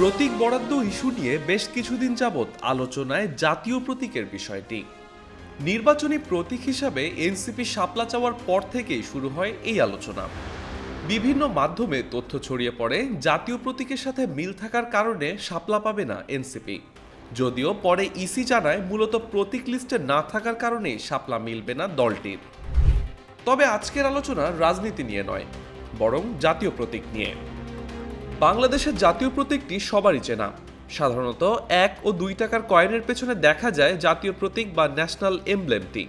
প্রতীক বরাদ্দ ইস্যু নিয়ে বেশ কিছুদিন যাবৎ আলোচনায় জাতীয় প্রতীকের বিষয়টি। নির্বাচনী প্রতীক হিসাবে এনসিপি সাপলা চাওয়ার পর থেকেই শুরু হয় এই আলোচনা। বিভিন্ন মাধ্যমে তথ্য ছড়িয়ে পড়ে, জাতীয় প্রতীকের সাথে মিল থাকার কারণে সাপলা পাবে না এনসিপি। যদিও পরে ইসি জানায় মূলত প্রতীক লিস্টে না থাকার কারণেই সাপলা মিলবে না দলটির। তবে আজকের আলোচনা রাজনীতি নিয়ে নয়, বরং জাতীয় প্রতীক নিয়ে। বাংলাদেশের জাতীয় প্রতীকটি সবারই চেনা। সাধারণত এক ও দুই টাকার কয়েনের পেছনে দেখা যায় জাতীয় প্রতীক বা ন্যাশনাল এমব্লেমটি।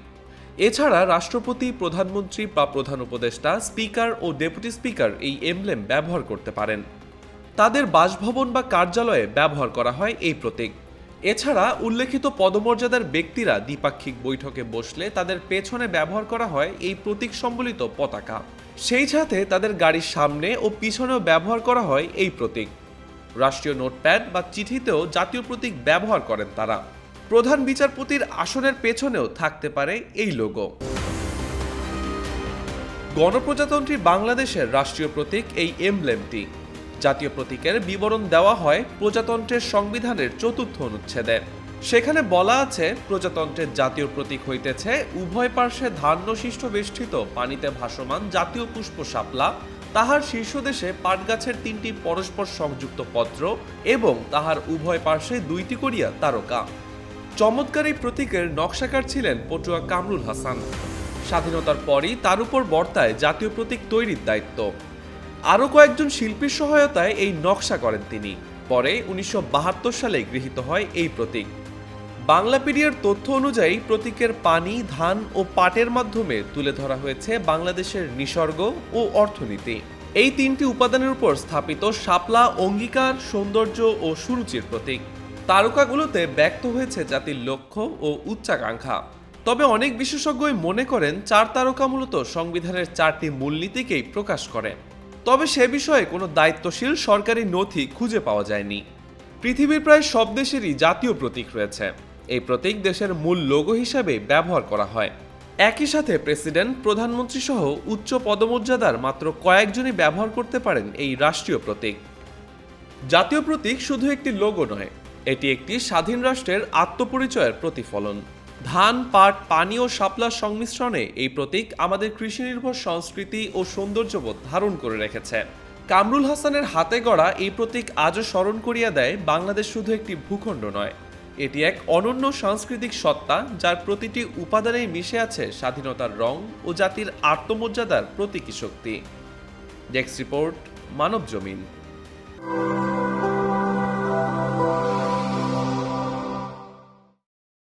এছাড়া রাষ্ট্রপতি, প্রধানমন্ত্রী বা প্রধান উপদেষ্টা, স্পিকার ও ডেপুটি স্পিকার এই এমব্লেম ব্যবহার করতে পারেন। তাদের বাসভবন বা কার্যালয়ে ব্যবহার করা হয় এই প্রতীক। এছাড়া উল্লেখিত পদমর্যাদার ব্যক্তিরা দ্বিপাক্ষিক বৈঠকে বসলে তাদের পেছনে ব্যবহার করা হয় এই প্রতীক সম্বলিত পতাকা। সেই সাথে তাদের গাড়ির সামনে ও পিছনেও ব্যবহার করা হয় এই প্রতীক। রাষ্ট্রীয় নোটপ্যাড বা চিঠিতেও জাতীয় প্রতীক ব্যবহার করেন তারা। প্রধান বিচারপতির আসনের পেছনেও থাকতে পারে এই লোগো। গণপ্রজাতন্ত্রী বাংলাদেশের রাষ্ট্রীয় প্রতীক এই এমব্লেমটি। জাতীয় প্রতীকের বিবরণ দেওয়া হয় প্রজাতন্ত্রের সংবিধানের চতুর্থ অনুচ্ছেদে। সেখানে বলা আছে, প্রজাতন্ত্রের জাতীয় প্রতীক হইতেছে উভয় পার্শ্বে ধান্যশিষ্ট বেষ্টিত, পানিতে ভাসমান জাতীয় পুষ্প শাপলা, তাহার শীর্ষদেশে পাটগাছের তিনটি পরস্পর সংযুক্ত পত্র এবং তাহার উভয় পার্শ্বে দুইটি করিয়া তারকা। চমৎকার এই প্রতীকের নকশাকার ছিলেন পটুয়া কামরুল হাসান। স্বাধীনতার পরই তার উপর বর্তায় জাতীয় প্রতীক তৈরির দায়িত্ব। আরও কয়েকজন শিল্পীর সহায়তায় এই নকশা করেন তিনি। পরে উনিশশো বাহাত্তর সালে গৃহীত হয় এই প্রতীক। বাংলাপিডিয়ার তথ্য অনুযায়ী প্রতীকের পানি, ধান ও পাটের মাধ্যমে তুলে ধরা হয়েছে বাংলাদেশের নিসর্গ ও অর্থনীতি। এই তিনটি উপাদানের উপর স্থাপিত শাপলা, অঙ্গীকার, সৌন্দর্য ও সুরুচির প্রতীক। তারকাগুলোতে ব্যক্ত হয়েছে জাতির লক্ষ্য ও উচ্চাকাঙ্ক্ষা। তবে অনেক বিশেষজ্ঞই মনে করেন, চার তারকা মূলত সংবিধানের চারটি মূলনীতিকেই প্রকাশ করে তবে সে বিষয়ে কোনো দায়িত্বশীল সরকারি নথি খুঁজে পাওয়া যায়নি। পৃথিবীর প্রায় সব দেশেরই জাতীয় প্রতীক রয়েছে। এই প্রতীক দেশের মূল লোগো হিসাবে ব্যবহার করা হয়। একই সাথে প্রেসিডেন্ট, প্রধানমন্ত্রী সহ উচ্চ পদমর্যাদার মাত্র কয়েকজনই ব্যবহার করতে পারেন এই রাষ্ট্রীয় প্রতীক। জাতীয় প্রতীক শুধু একটি লোগো নয়, এটি একটি স্বাধীন রাষ্ট্রের আত্মপরিচয়ের প্রতিফলন। ধান, পাট, পানি ও শাপলার সংমিশ্রণে এই প্রতীক আমাদের কৃষি নির্ভর সংস্কৃতি ও সৌন্দর্যবোধ ধারণ করে রেখেছে। কামরুল হাসানের হাতে গড়া এই প্রতীক আজও স্মরণ করিয়া দেয়, বাংলাদেশ শুধু একটি ভূখণ্ড নয়। এটি এক অনন্য সাংস্কৃতিক সত্তা, যার প্রতিটি উপাদানেই মিশে আছে স্বাধীনতার রং ও জাতির আত্মমর্যাদার প্রতীকী শক্তি। ডেস্ক রিপোর্ট, মানব জমিন।